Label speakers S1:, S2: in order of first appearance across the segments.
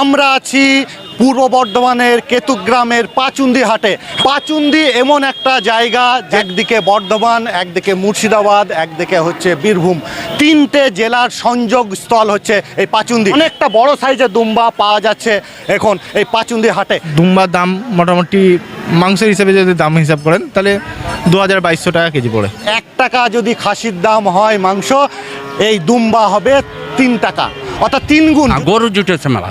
S1: আমরা আছি পূর্ব বর্ধমানের কেতুগ্রামের পাচুন্দি হাটে। পাচুন্দি এমন একটা জায়গা একদিকে বর্ধমান একদিকে মুর্শিদাবাদ একদিকে হচ্ছে বীরভূম। তিনটে জেলার সংযোগ স্থল হচ্ছে এই পাচুন্দি। অনেকটা বড় সাইজের দুম্বা পাওয়া যাচ্ছে এখন এই পাচুন্দি হাটে।
S2: দুম্বার দাম মোটামুটি মাংসের হিসেবে যদি দাম হিসাব করেন তাহলে দু হাজার বাইশশো টাকা কেজি পড়ে।
S1: এক টাকা যদি খাসির দাম হয় মাংস এই দুম্বা হবে তিন টাকা। অর্থাৎ তিন গুণ।
S3: গরু জুটেছে মেলা।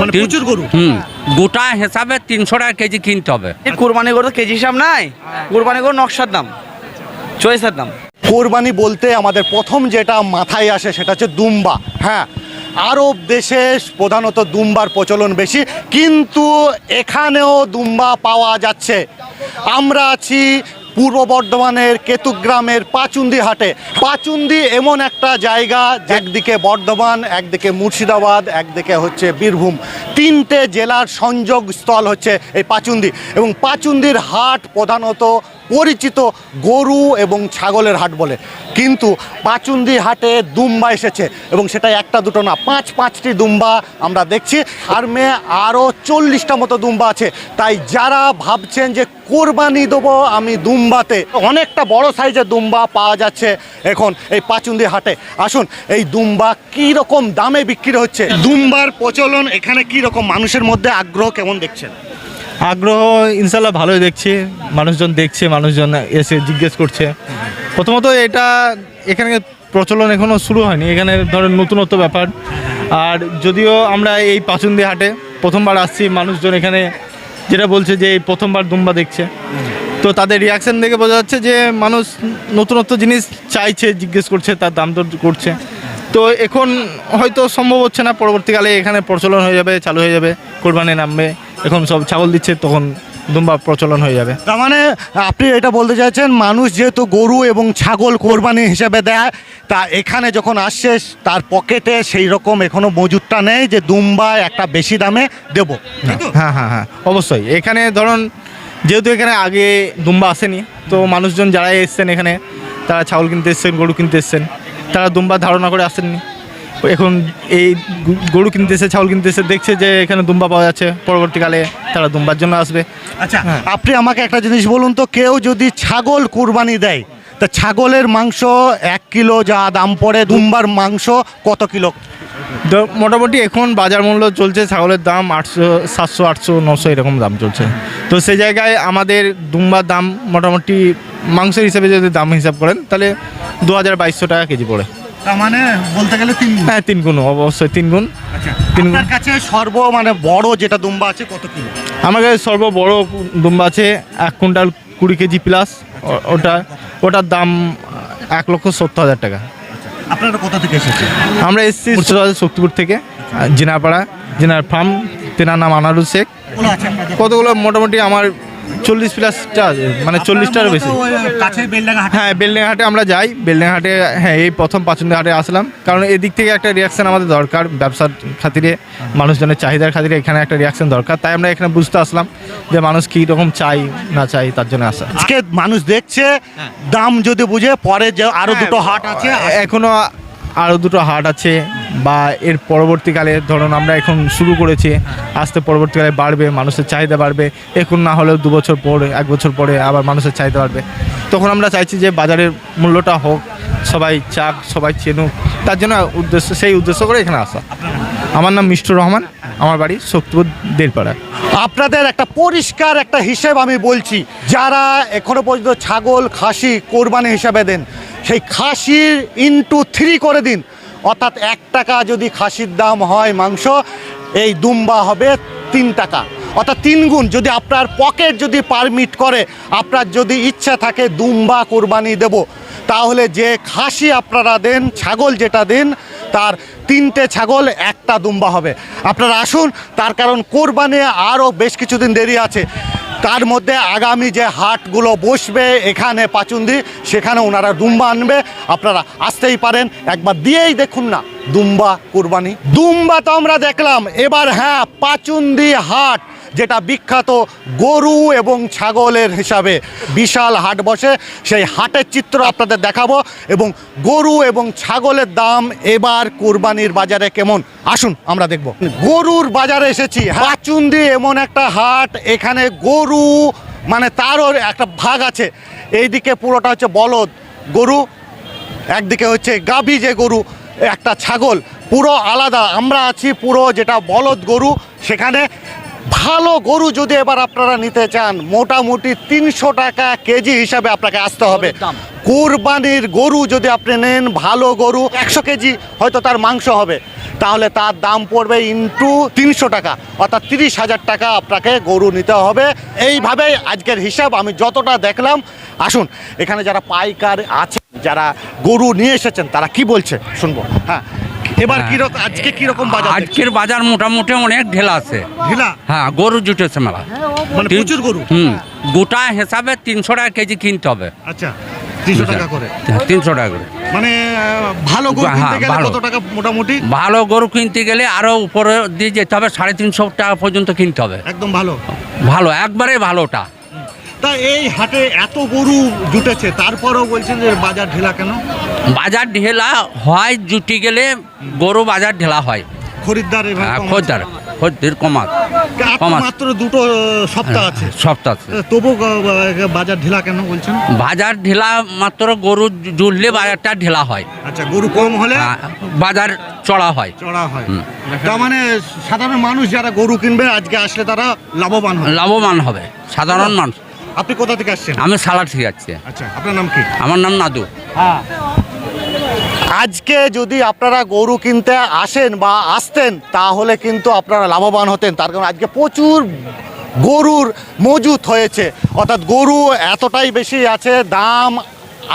S1: মানে প্রচুর গরু।
S3: হুম গোটা হিসাবে তিনশো টাকা কেজি কিনতে হবে।
S4: কোরবানি গরু তো কেজি হিসাব নাই? কোরবানি গরু নকশার দাম চয়েসের দাম।
S1: কোরবানি বলতে আমাদের প্রথম যেটা মাথায় আসে সেটা হচ্ছে দুম্বা। হ্যাঁ আরব দেশে প্রধানত দুম্বার প্রচলন বেশি কিন্তু এখানেও দুম্বা পাওয়া যাচ্ছে। আমরা আছি পূর্ব বর্ধমানের কেতুগ্রামের পাচুন্দি হাটে। পাচুন্দি এমন একটা জায়গা একদিকে বর্ধমান, একদিকে মুর্শিদাবাদ, একদিকে হচ্ছে বীরভূম। তিনটে জেলার সংযোগস্থল হচ্ছে এই পাচুন্দি। এবং পাচুন্দির হাট প্রধানত পরিচিত গরু এবং ছাগলের হাট বলে। কিন্তু পাচুন্দি হাটে দুম্বা এসেছে এবং সেটা একটা দুটো না, পাঁচ পাঁচটি দুম্বা আমরা দেখছি। আর মেয়ে আরও চল্লিশটা মতো দুম্বা আছে। তাই যারা ভাবছেন যে কোরবানি দেবো আমি দুম্বাতে, অনেকটা বড় সাইজের দুম্বা পাওয়া যাচ্ছে এখন এই পাচুন্দি হাটে। আসুন, এই দুম্বা কী রকম দামে বিক্রি হচ্ছে? দুম্বার প্রচলন এখানে কী রকম মানুষের মধ্যে আগ্রহ কেমন দেখছেন?
S2: আগ্রহ ইনশাল্লাহ ভালোই দেখছি। মানুষজন দেখছে, মানুষজন এসে জিজ্ঞেস করছে। প্রথমত এটা এখানে প্রচলন এখনও শুরু হয়নি। এখানে ধরেন নতুনত্ব ব্যাপার। আর যদিও আমরা এই পাচুন্দি হাটে প্রথমবার আসছি, মানুষজন এখানে যেটা বলছে যে এই প্রথমবার দুম্বা দেখছে। তো তাদের রিয়াকশান দেখে বোঝা যাচ্ছে যে মানুষ নতুনত্ব জিনিস চাইছে, জিজ্ঞেস করছে, তার দাম দর করছে। তো এখন হয়তো সম্ভব হচ্ছে না, পরবর্তীকালে এখানে প্রচলন হয়ে যাবে, চালু হয়ে যাবে, কোরবানি নামবে। এখন সব ছাগল দিচ্ছে তখন দুম্বা প্রচলন হয়ে যাবে।
S1: তার মানে আপনি এটা বলতে চাইছেন মানুষ যেহেতু গরু এবং ছাগল কোরবানি হিসেবে দেয় তা এখানে যখন আসছে তার পকেটে সেই রকম এখনও মজুদটা নেই যে দুম্বা একটা বেশি দামে দেব।
S2: হ্যাঁ হ্যাঁ হ্যাঁ অবশ্যই। এখানে ধরুন যেহেতু এখানে আগে দুম্বা আসেনি তো মানুষজন যারা এসছেন এখানে তারা ছাগল কিনতে এসছেন গরু কিনতে এসছেন তারা দুম্বা ধারণা করে আসেননি। এখন এই গরু কিনতেছে ছাগল কিনতেছে দেখছে যে এখানে দুম্বা পাওয়া যাচ্ছে। পরবর্তীকালে তারা দুম্বার জন্য আসবে।
S1: আচ্ছা
S2: হ্যাঁ।
S1: আপনি আমাকে একটা জিনিস বলুন তো কেউ যদি ছাগল কুরবানি দেয় তা ছাগলের মাংস এক কিলো যা দাম পড়ে দুম্বার মাংস কত কিলো?
S2: মোটামুটি এখন বাজার মূল্য চলছে ছাগলের দাম আটশো সাতশো আটশো নশো এরকম দাম চলছে। তো সেই জায়গায় আমাদের দুম্বার দাম মোটামুটি মাংসের হিসেবে যদি দাম হিসাব করেন তাহলে দু হাজার বাইশশো টাকা কেজি পড়ে।
S1: মানে বলতে গেলে তিন
S2: হ্যাঁ তিন গুণ অবশ্যই তিন গুণ। তিন গুণ।
S1: কাছে সর্ব মানে বড় যেটা দুম্বা আছে কত কিলো?
S2: আমার কাছে সর্ব বড় দুম্বা আছে এক কুইন্টাল কুড়ি কেজি প্লাস। ওটা ওটার দাম এক লক্ষ সত্তর হাজার টাকা।
S1: আপনারা কোথা থেকে এসেছেন?
S2: আমরা এসেছি শক্তিপুর থেকে জিনাপাড়া জিনার ফার্ম। তেনার নাম আনারুল শেখ। কতগুলো? মোটামুটি আমার চল্লিশ প্লাসটা মানে চল্লিশটারও বেশি।
S1: কাছে
S2: হ্যাঁ বেলডাঙ্গা হাটে আমরা যাই বেলডাঙ্গা হাটে হ্যাঁ এই প্রথম পাচন্দি হাটে আসলাম। কারণ এদিক থেকে একটা রিয়াকশন আমাদের দরকার ব্যবসার খাতিরে মানুষজনের চাহিদার খাতিরে এখানে একটা রিয়াকশান দরকার। তাই আমরা এখানে বুঝতে আসলাম যে মানুষ কী রকম চাই না চাই তার জন্য আসা।
S1: আজকে মানুষ দেখছে দাম যদি বুঝে পরে যে আরও দুটো হাট আছে
S2: এখনও আরও দুটো হাট আছে বা এর পরবর্তীকালে ধরুন আমরা এখন শুরু করেছি, আসতে পরবর্তীকালে বাড়বে, মানুষের চাহিদা বাড়বে, এখন না হলেও দু বছর পরে, এক বছর পরে আবার মানুষের চাহিদা বাড়বে। তখন আমরা চাইছি যে বাজারের মূল্যটা হোক, সবাই চাক, সবাই চেনুক, তার জন্য উদ্দেশ্য, সেই উদ্দেশ্য করে এখানে আসা। আমার নাম মিষ্টুর রহমান, আমার বাড়ি শক্তিপুর দেড়পাড়া।
S1: আপনাদের একটা পরিষ্কার একটা হিসেব আমি বলছি, যারা এখনও পর্যন্ত ছাগল, খাসি কোরবানি হিসাবে দেন, সেই খাসির ইনটু থ্রি করে দিন। অর্থাৎ এক টাকা যদি খাসির দাম হয় মাংস, এই দুম্বা হবে তিন টাকা। অর্থাৎ তিন গুণ, যদি আপনার পকেট যদি পারমিট করে, আপনার যদি ইচ্ছা থাকে দুম্বা কোরবানি দেব, তাহলে যে খাসি আপনারা দেন, ছাগল যেটা দেন, তার তিনটে ছাগল, একটা দুম্বা হবে। আপনারা আসুন, তার কারণ কোরবানি আরও বেশ কিছুদিন দেরি আছে। তার মধ্যে আগামী যে হাটগুলো বসবে এখানে পাচুন্দি, সেখানে ওনারা দুম্বা আনবে। আপনারা আসতেই পারেন। একবার দিয়েই দেখুন না, দুম্বা কুরবানি। দুম্বা তো আমরা দেখলাম। এবার হ্যাঁ পাচুন্দি হাট। যেটা বিখ্যাত গরু এবং ছাগলের হিসাবে বিশাল হাট বসে। সেই হাটের চিত্র আপনাদের দেখাবো এবং গরু এবং ছাগলের দাম এবার কোরবানির বাজারে কেমন? আসুন, আমরা দেখব। গরুর বাজারে এসেছি। হাচুন্দি এমন একটা হাট, এখানে গরু মানে তারও একটা ভাগ আছে। এইদিকে পুরোটা হচ্ছে বলদ গরু, একদিকে হচ্ছে গাভী যে গরু, একটা ছাগল। পুরো আলাদা। আমরা আছি পুরো যেটা বলদ গরু, সেখানে ভালো গরু যদি এবার আপনারা নিতে চান মোটামুটি তিনশো টাকা কেজি হিসাবে আপনাকে আসতে হবে। কোরবানির গরু যদি আপনি নেন ভালো গরু একশো কেজি হয়তো তার মাংস হবে। তাহলে তার দাম পড়বে ইন্টু তিনশো টাকা অর্থাৎ তিরিশ হাজার টাকা আপনাকে গরু নিতে হবে। এইভাবেই আজকের হিসাব আমি যতটা দেখলাম আসুন এখানে যারা পাইকার আছে যারা গরু নিয়ে এসেছেন তারা কি বলছে? শুনব। হ্যাঁ এবার কীরকম আজকে কীরকম বাজার
S3: আজকের বাজার মোটামুটি অনেক ঢেলা আছে।
S1: ঢিলা?
S3: হ্যাঁ গরু জুটেছে মেলা।
S1: মানে প্রচুর গরু?
S3: হুম গোটা হিসাবে তিনশো টাকা কেজি কিনতে হবে।
S1: আচ্ছা তিনশো টাকা করে।
S3: তিনশো টাকা করে।
S1: মানে ভালো গরু
S3: হ্যাঁ,
S1: কিনতে গেলে
S3: ভালো।
S1: কত টাকা মোটামুটি?
S3: ভালো গরু কিনতে গেলে আরও উপরে দিয়ে যেতে হবে সাড়ে তিনশো টাকা পর্যন্ত কিনতে হবে।
S1: একদম ভালো।
S3: ভালো একবারে ভালোটা।
S1: তা এই হাটে এত গরু জুটেছে তারপরেও বলছেন যে বাজার ঢেলা কেন?
S3: বাজার ঢেলা হয় জুটি গেলে গরু বাজার ঢেলা হয়।
S1: খরিদ্দার
S3: হ্যাঁ,
S1: কম
S3: খদ্দার খদ্দের কমাত
S1: মাত্র দুটো সপ্তাহ আছে।
S3: সপ্তাহ আছে।
S1: তবু বাজার ঢিলা কেন বলছেন?
S3: বাজার ঢেলা মাত্র গরু জুড়লে বাজারটা ঢেলা হয়।
S1: আচ্ছা গরু কম হলে
S3: বাজার চড়া হয়।
S1: চড়া হয়। তার মানে সাধারণ মানুষ যারা গরু কিনবে আজকে আসলে তারা লাভবান হবে।
S3: লাভবান হবে সাধারণ মানুষ।
S1: আপনি কোথা থেকে আসছেন?
S3: আমি সালাদ ঠিক যাচ্ছি।
S1: আচ্ছা আপনার নাম কি?
S3: আমার নাম নাদু। হ্যাঁ।
S1: আজকে যদি আপনারা গরু কিনতে আসেন বা আসতেন তাহলে কিন্তু আপনারা লাভবান হতেন। তার কারণ আজকে প্রচুর গরুর মজুত হয়েছে। অর্থাৎ গরু এতটাই বেশি আছে দাম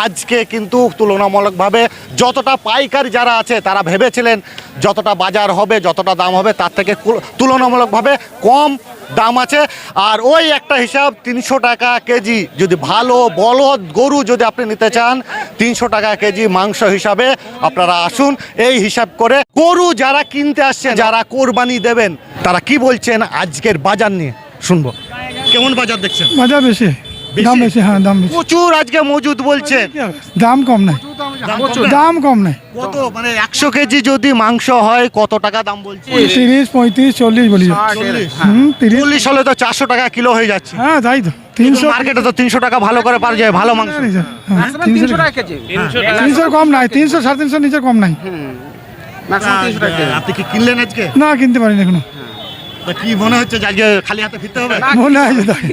S1: আজকে কিন্তু তুলনামূলকভাবে যতটা পাইকারি যারা আছে তারা ভেবেছিলেন যতটা বাজার হবে যতটা দাম হবে তার থেকে তুলনামূলকভাবে কম দাম আছে। আর ওই একটা হিসাব, তিনশো টাকা কেজি। যদি ভালো বলদ গরু যদি আপনি নিতে চান, তিনশো টাকা কেজি মাংস হিসাবে আপনারা আসুন। এই হিসাব করে গরু যারা কিনতে আসছেন, যারা কোরবানি দেবেন, তারা কি বলছেন আজকের বাজার নিয়ে? শুনব। কেমন বাজার দেখছেন?
S5: বাজার বেশি।
S1: বেশি?
S5: দাম বেশি হ্যাঁ দাম বেশি।
S1: প্রচুর আজকে মজুদ বলছেন।
S5: দাম কম নাই। দাম কম নাই।
S1: কত? মানে একশো কেজি যদি মাংস হয় কত টাকা দাম বলছে
S5: তিরিশ পঁয়ত্রিশ চল্লিশ বলি।
S1: চল্লিশ।
S5: হুম তিরিশ।
S1: হলে তো চারশো টাকা কিলো হয়ে যাচ্ছে।
S5: হ্যাঁ তাই তো। তিনশো
S1: মার্কেটে তো তিনশো টাকা ভালো করে পাওয়া যায় ভালো মাংস।
S5: হ্যাঁ, তিনশো তিনশো কম নাই তিনশো সাড়ে তিনশো নিচে কম নাই।
S1: আপনি কি কিনলেন আজকে?
S5: না কিনতে পারিনি এখনও।
S1: তা কি মনে হচ্ছে যে আজকে খালি হাতে ফিরতে হবে?
S5: মনে হয় যে তাই।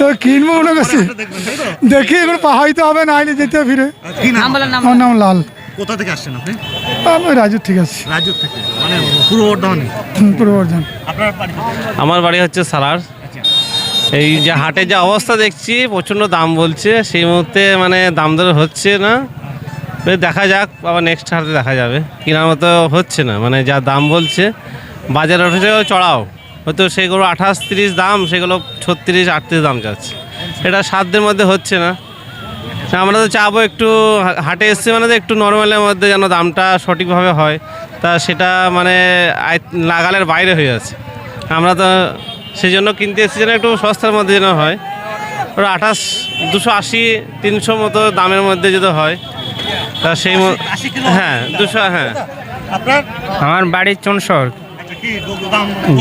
S5: তো কিনবো মনে করছি।
S1: দেখবেন তাই তো?
S5: দেখি এখন পাহাইতে হবে না যেতে হবে ফিরে
S1: কি নাম?
S5: আমার নাম লাল।
S1: কোথা থেকে আসছেন আপনি?
S5: আমি রাজু ঠিক আছে
S1: রাজুর থেকে মানে পূর্ব বর্ধমানে?
S5: হুম, পূর্ব বর্ধমান।
S1: আপনার বাড়ি
S6: আমার বাড়ি হচ্ছে সালার এই যে হাটে যে অবস্থা দেখছি প্রচণ্ড দাম বলছে সেই মুহূর্তে মানে দাম দর হচ্ছে না। দেখা যাক আবার নেক্সট হাটে দেখা যাবে। কেনার মতো হচ্ছে না মানে যা দাম বলছে বাজার উঠেছে চড়াও। হয়তো সেগুলো আঠাশ তিরিশ দাম সেগুলো ছত্রিশ আটত্রিশ দাম যাচ্ছে। এটা সাধ্যের মধ্যে হচ্ছে না। আমরা তো চাবো একটু হা- হাটে এসছে মানে তো একটু নর্মালের মধ্যে যেন দামটা সঠিকভাবে হয়। তা সেটা মানে আয়- নাগালের বাইরে হয়ে আছে। আমরা তো সেই জন্য কিনতে এসেছি যেন একটু সস্তার মধ্যে যেন হয়। ওরা আঠাশ দুশো আশি তিনশো মতো দামের মধ্যে যদি হয় তা সেই হ্যাঁ দুশো হ্যাঁ।
S7: আমার বাড়ির চনসর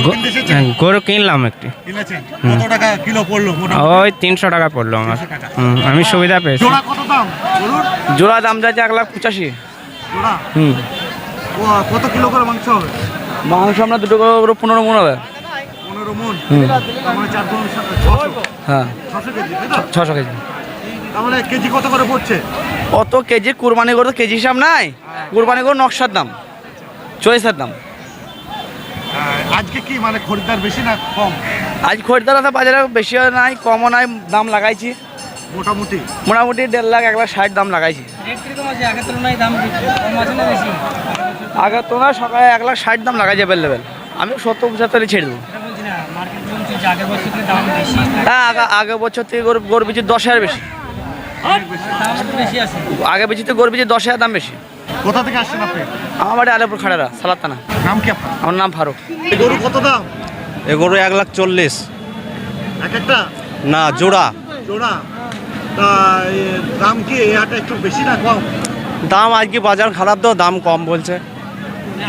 S1: গরু এসেছেন?
S7: গরু কিনলাম একটি।
S1: কিনেছেন? কত টাকা কিলো পড়ল মোটামুটি?
S7: ওই তিনশো টাকা পড়ল আমার।
S1: 300 টাকা।
S7: হুম, আমি সুবিধা পেয়েছি।
S1: জোড়া দাম?
S4: যাচ্ছে এক লাখ পঁচাশি।
S7: হুম।
S1: কত কিলো করে মাংস হবে?
S4: মাংস আমরা দুটো করে পনেরো মন হবে।
S1: পনেরো মন? মানে
S4: হ্যাঁ।
S1: ছশো কেজি
S4: কেজি।
S1: তাহলে কেজি কত করে পড়ছে?
S4: অত কেজি কুরবানি করে তো কেজি হিসাব নাই। কুরবানি করে নকশার দাম। চয়েসের দাম।
S1: আজকে কি মানে খরিদ্দার বেশি না কম?
S4: আজ খরিদ্দার আছে বাজারে বেশিও নাই কমও নাই দাম লাগাইছি।
S1: মোটামুটি?
S4: মোটামুটি দেড় লাখ এক লাখ ষাট দাম লাগাইছি। আগে তোমার সকালে এক লাখ ষাট দাম লাগাইছে অ্যাভেলেবেল আমি সত্তর পঁচাত্তরে ছেড়ে দেবো। হ্যাঁ আগে আগের বছর থেকে গরু গরু বেশি দশ হাজার বেশি। আগে বেশি তো গরু বেশি দশ হাজার দাম বেশি।
S1: কোথা থেকে আসছেন আপনি?
S4: আমার বাড়ি আলিপুর খাড়ারা সালাতানা
S1: নাম কি আপনার?
S4: আমার নাম ফারুক।
S1: এই গরু কত দাম?
S8: এগুলো এক লাখ চল্লিশ।
S1: এক একটা?
S8: না জোড়া।
S1: জোড়া। তা এ, দাম কি এই হাটে একটু বেশি না কম?
S8: দাম আজকে বাজার খারাপ তো দাম কম বলছে।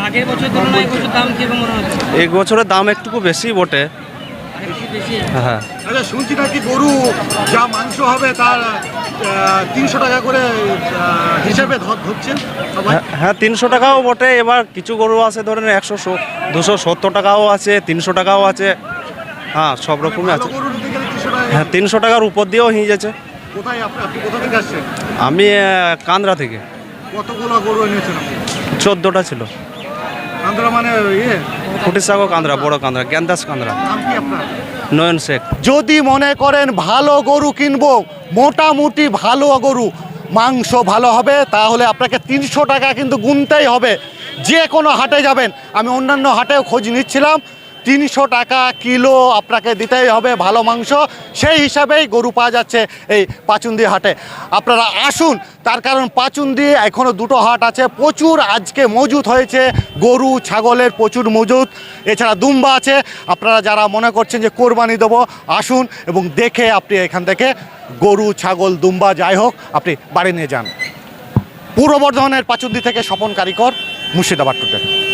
S9: আগের বছর তুলনায় বছর দাম কীরকম মনে হচ্ছে?
S8: এই বছরের দাম একটু বেশি বটে। হ্যাঁ।
S1: আচ্ছা শুনছি নাকি গরু যা মাংস হবে তার তিনশো টাকা করে হিসেবে ধরছেন
S8: হ্যাঁ, হ্যাঁ তিনশো টাকাও বটে। এবার কিছু গরু আছে ধরেন একশো দুশো সত্তর টাকাও আছে তিনশো টাকাও আছে। হ্যাঁ সব রকমই আছে। হ্যাঁ তিনশো টাকার উপর দিয়েও হয়ে যাচ্ছে আমি কান্দ্রা থেকে।
S1: কতগুলো গরু এনেছেন
S8: চোদ্দোটা ছিল।
S1: মানে ইয়ে?
S8: ফুটিসাগো কান্দ্রা বড় কান্দ্রা জ্ঞানদাস কান্দ্রা
S1: নাম কি আপনার?
S8: নয়ন শেখ।
S1: যদি মনে করেন ভালো গরু কিনবো মোটামুটি ভালো গরু মাংস ভালো হবে তাহলে আপনাকে তিনশো টাকা কিন্তু গুনতেই হবে। যে কোনো হাটে যাবেন আমি অন্যান্য হাটেও খোঁজ নিচ্ছিলাম তিনশো টাকা কিলো আপনাকে দিতেই হবে ভালো মাংস। সেই হিসাবেই গরু পাওয়া যাচ্ছে এই পাচুন্দি হাটে। আপনারা আসুন, তার কারণ পাচুন্দি এখনও দুটো হাট আছে। প্রচুর আজকে মজুত হয়েছে, গরু, ছাগলের প্রচুর মজুত। এছাড়া দুম্বা আছে। আপনারা যারা মনে করছেন যে কোরবানি দেবো, আসুন এবং দেখে আপনি এখান থেকে গরু, ছাগল, দুম্বা যাই হোক, আপনি বাড়ি নিয়ে যান। পূর্ব বর্ধমানের পাচুন্দি থেকে স্বপন কারিকর, মুর্শিদাবাদ টুডে।